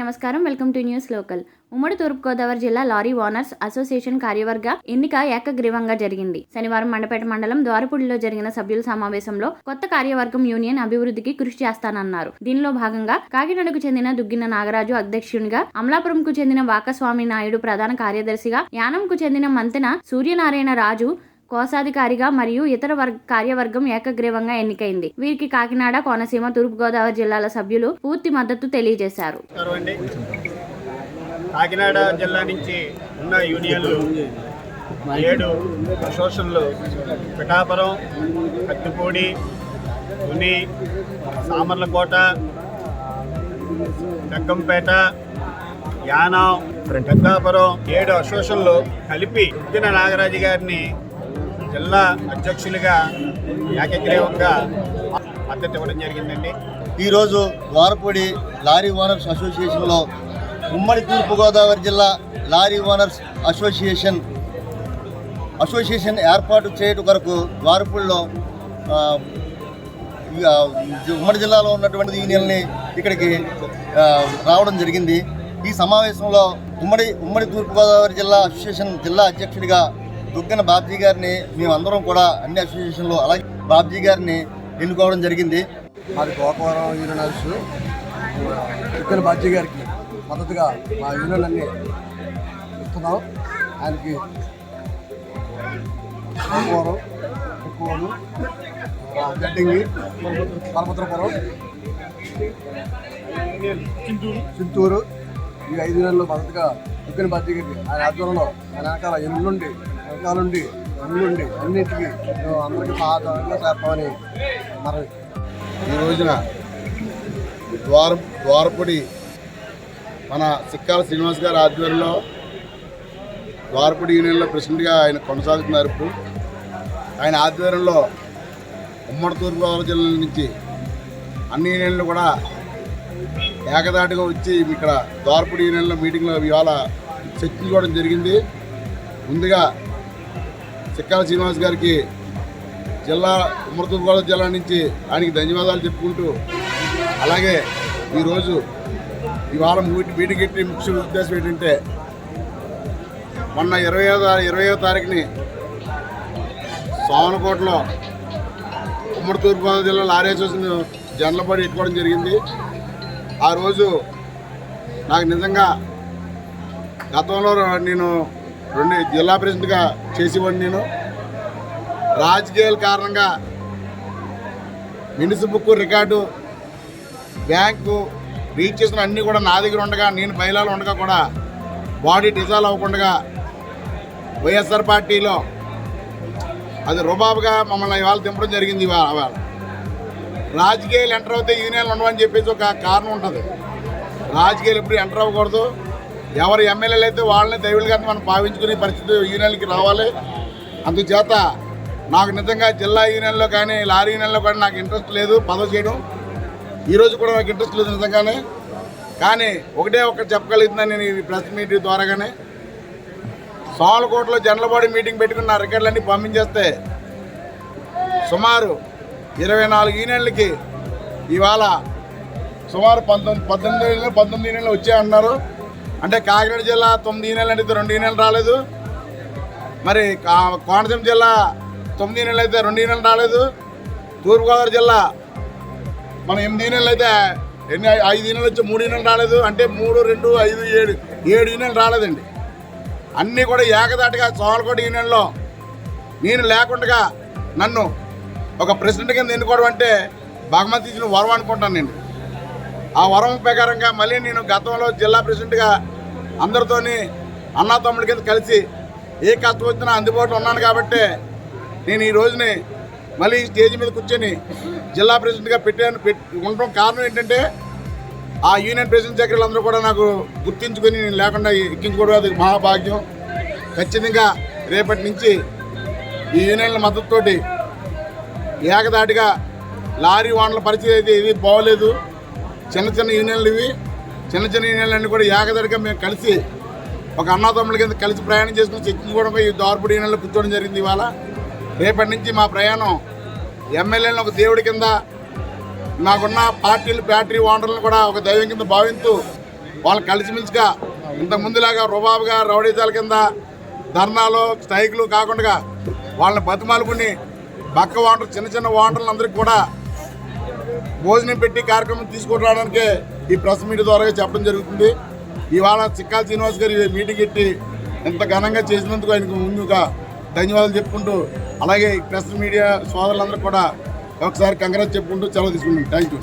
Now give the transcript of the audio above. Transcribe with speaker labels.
Speaker 1: నమస్కారం. Welcome to news local. ఉమ్మడి తూర్పుగోదావరి జిల్లా లారీ ఓనర్స్ అసోసియేషన్ కార్యవర్గ ఎన్నిక ఏకగ్రీవంగా జరిగింది. శనివారం మండపేట మండలం ద్వారపూడిలో జరిగిన సభ్యుల సమావేశంలో కొత్త కార్యవర్గం యూనియన్ అభివృద్ధికి కృషి చేస్తానన్నారు. దీనిలో భాగంగా కాకినాడకు చెందిన దుగ్గిన నాగరాజు అధ్యక్షునిగా అమలాపురంకు చెందిన వాకస్వామి నాయుడు ప్రధాన కార్యదర్శిగా యానంకు చెందిన మంతెన సూర్యనారాయణ రాజు కోశాధికారిగా మరియు ఇతర వర్గ కార్యవర్గం ఏకగ్రీవంగా ఎన్నికైంది. వీరికి కాకినాడ కోనసీమ తూర్పుగోదావరి జిల్లాల సభ్యులు పూర్తి మద్దతు తెలియజేశారు.
Speaker 2: కాకినాడ జిల్లా నుంచి ఉన్న యూనియన్లు ఏడు అసోసియేషన్లు పిఠాపురం కత్తిపూడి తుని సామర్లకోట జగ్గంపేట యానం పెద్దాపురం ఏడు అసోసియేషన్లు కలిపి ఉద్దిన నాగరాజు గారిని జిల్లా అధ్యక్షులుగా ఏకగ్రీవంగా మద్దతు ఇవ్వడం జరిగిందండి.
Speaker 3: ఈరోజు ద్వారపూడి లారీ ఓనర్స్ అసోసియేషన్లో ఉమ్మడి తూర్పుగోదావరి జిల్లా లారీ ఓనర్స్ అసోసియేషన్ అసోసియేషన్ ఏర్పాటు చేయడం కొరకు ద్వారపూడిలో ఉమ్మడి జిల్లాలో ఉన్నటువంటి యూనియన్ని ఇక్కడికి రావడం జరిగింది. ఈ సమావేశంలో ఉమ్మడి ఉమ్మడి తూర్పుగోదావరి జిల్లా అసోసియేషన్ జిల్లా అధ్యక్షుడిగా దుగ్గన బాబ్జీ గారిని మేమందరం కూడా అన్ని అసోసియేషన్లో అలాగే బాబ్జీ గారిని ఎన్నుకోవడం జరిగింది.
Speaker 4: మాది గోకవరం యూనియన్ హౌస్ దుగ్గన బాబ్జీ గారికి మద్దతుగా మా యూనియన్ అన్ని ఇస్తున్నాం. ఆయనకి గోకవరం కుక్కువరం గడ్డింగి పరమత్రపురం చింతూరు ఈ ఐదు నెలలు మద్దతుగా చిక్కని బాజీ గారికి ఆయన ఆధ్వర్యంలో ఆయన వెనకాల ఎన్నుండి పథకాలుండి ఎన్నుండి అన్నింటికి అందరికీ సహాయంగా చేస్తామని మరి
Speaker 5: ఈ రోజున ద్వార ద్వారపుడి మన సిక్కాల శ్రీనివాస్ గారి ఆధ్వర్యంలో ద్వారపుడి యూనియన్లో ప్రెసిడెంట్గా ఆయన కొనసాగుతున్నారు ఇప్పుడు. ఆయన ఆధ్వర్యంలో ఉమ్మడి తూర్పుగోదావరి జిల్లా నుంచి అన్ని యూనియన్లు కూడా ఏకదాటిగా వచ్చి ఇక్కడ ద్వారపుడి యూనియన్లో మీటింగ్లో ఇవాళ చర్చించుకోవడం జరిగింది. ముందుగా చిక్కాల శ్రీనివాస్ గారికి జిల్లా ఉమ్మడి తూర్పుగోదావరి జిల్లా నుంచి ఆయనకి ధన్యవాదాలు చెప్పుకుంటూ అలాగే ఈరోజు ఈ వారం మీటింగ్ ఎట్టి ముఖ్య ఉద్దేశం ఏంటంటే మొన్న ఇరవై ఇరవయో తారీఖుని సోమనకోటలో ఉమ్మడి తూర్పుగోదావరి జిల్లా లారీ అసోసియేషన్ జనలపడి ఎట్టుకోవడం జరిగింది. ఆ రోజు నాకు నిజంగా గతంలో నేను రెండు జిల్లా ప్రెసిడెంట్గా చేసేవాడిని నేను. రాజకీయాల కారణంగా మినిసి రికార్డు బ్యాంకు రీచ్ చేసిన అన్నీ కూడా నా దగ్గర ఉండగా నేను బయలాలు ఉండగా కూడా బాడీ డిజాల్వ్ అవ్వకుండా వైఎస్ఆర్ పార్టీలో అది రుబాబుగా మమ్మల్ని ఇవాళ దింపడం జరిగింది ఇవాళ రాజకీయాలు ఎంటర్ అవుతే యూనియన్లు ఉండవని చెప్పేసి ఒక కారణం ఉంటుంది. రాజకీయాలు ఎప్పుడు ఎంటర్ అవ్వకూడదు. ఎవరు ఎమ్మెల్యేలు అయితే వాళ్ళని దైవులుగా మనం భావించుకునే పరిస్థితి యూనియన్కి రావాలి. అందుచేత నాకు నిజంగా జిల్లా యూనియన్లో కానీ లారీ యూనియన్లో కానీ నాకు ఇంట్రెస్ట్ లేదు పదవి చేయడం. ఈరోజు కూడా నాకు ఇంట్రెస్ట్ లేదు నిజంగానే. కానీ ఒకటే ఒకటి చెప్పగలుగుతున్నాను నేను ఈ ప్రెస్ మీట్ ద్వారాగానే. సోమలకోటలో జనరల్ బాడీ మీటింగ్ పెట్టుకుని నా రికార్డులన్నీ పంపించేస్తే సుమారు ఇరవై నాలుగు యూనియన్లకి ఇవాళ సుమారు పంతొమ్మిది పద్దెనిమిది యూనియన్లు పంతొమ్మిది యూనియన్లు వచ్చాయన్నారు. అంటే కాకినాడ జిల్లా తొమ్మిది నెలలు అంటే రెండు నెలలు రాలేదు. మరి కోనసీమ జిల్లా తొమ్మిది నెలలు అయితే రెండు నెలలు రాలేదు. తూర్పుగోదావరి జిల్లా మనం ఎనిమిది నెలలు అయితే ఎన్ని ఐదు నెలలు వచ్చి మూడు నెలలు రాలేదు. అంటే మూడు రెండు ఐదు ఏడు ఏడు యూనియన్లు రాలేదండి. అన్నీ కూడా ఏకదాటిగా ఈ యూనియన్లో నేను లేకుండా నన్ను ఒక ప్రెసిడెంట్ కింద ఎన్నుకోవడం అంటే భగవంత్ ఇచ్చిన వరం అనుకుంటాను నేను. ఆ వరం ప్రకారంగా మళ్ళీ నేను గతంలో జిల్లా ప్రెసిడెంట్గా అందరితోని అన్నా తమ్ముడి కింద కలిసి ఏ కష్టం వచ్చినా అందుబాటులో ఉన్నాను కాబట్టి నేను ఈ రోజుని మళ్ళీ ఈ స్టేజ్ మీద కూర్చొని జిల్లా ప్రెసిడెంట్గా పెట్టాను ఉండడం కారణం ఏంటంటే ఆ యూనియన్ ప్రెసిడెంట్ సెక్రటరీలు అందరూ కూడా నాకు గుర్తించుకొని నేను లేకుండా ఎక్కించుకోవడం అది మహాభాగ్యం. ఖచ్చితంగా రేపటి నుంచి ఈ యూనియన్ల మద్దతుతోటి ఏకదాటిగా లారీ వాహనాల పరిస్థితి అయితే ఇది బాగోలేదు. చిన్న చిన్న యూనియన్లు ఇవి. చిన్న చిన్న యూనియన్లన్నీ కూడా ఏకదడిగా మేము కలిసి ఒక అన్నదమ్ముల కింద కలిసి ప్రయాణం చేసుకుని చర్చించుకోవడం ఈ దార్పుడి యూనియన్లో కూర్చోవడం జరిగింది ఇవాళ. రేపటి నుంచి మా ప్రయాణం ఎమ్మెల్యేలను ఒక దేవుడి కింద నాకున్న పార్టీలు బ్యాటరీ ఓనర్లను కూడా ఒక దైవం కింద భావిస్తూ వాళ్ళు కలిసిమెలిసిగా ఇంతకుముందులాగా రుబాబుగా రౌడీజాల కింద ధర్నాలు స్ట్రైకులు కాకుండా వాళ్ళని బతిమాలుకుని పక్క వాంటర్ చిన్న చిన్న వాంటర్లందరికీ కూడా భోజనం పెట్టి కార్యక్రమం తీసుకొని ఈ ప్రెస్ మీట్ ద్వారా చెప్పడం జరుగుతుంది. ఇవాళ చిక్కాల శ్రీనివాస్ గారు మీటింగ్ పెట్టి ఇంత ఘనంగా చేసినందుకు ఆయనకు ముందుగా ధన్యవాదాలు చెప్పుకుంటూ అలాగే ఈ ప్రెస్ మీడియా సోదరులందరూ కూడా ఒకసారి కంగ్రాస్ చెప్పుకుంటూ సెలవు తీసుకుంటాం థ్యాంక్ యూ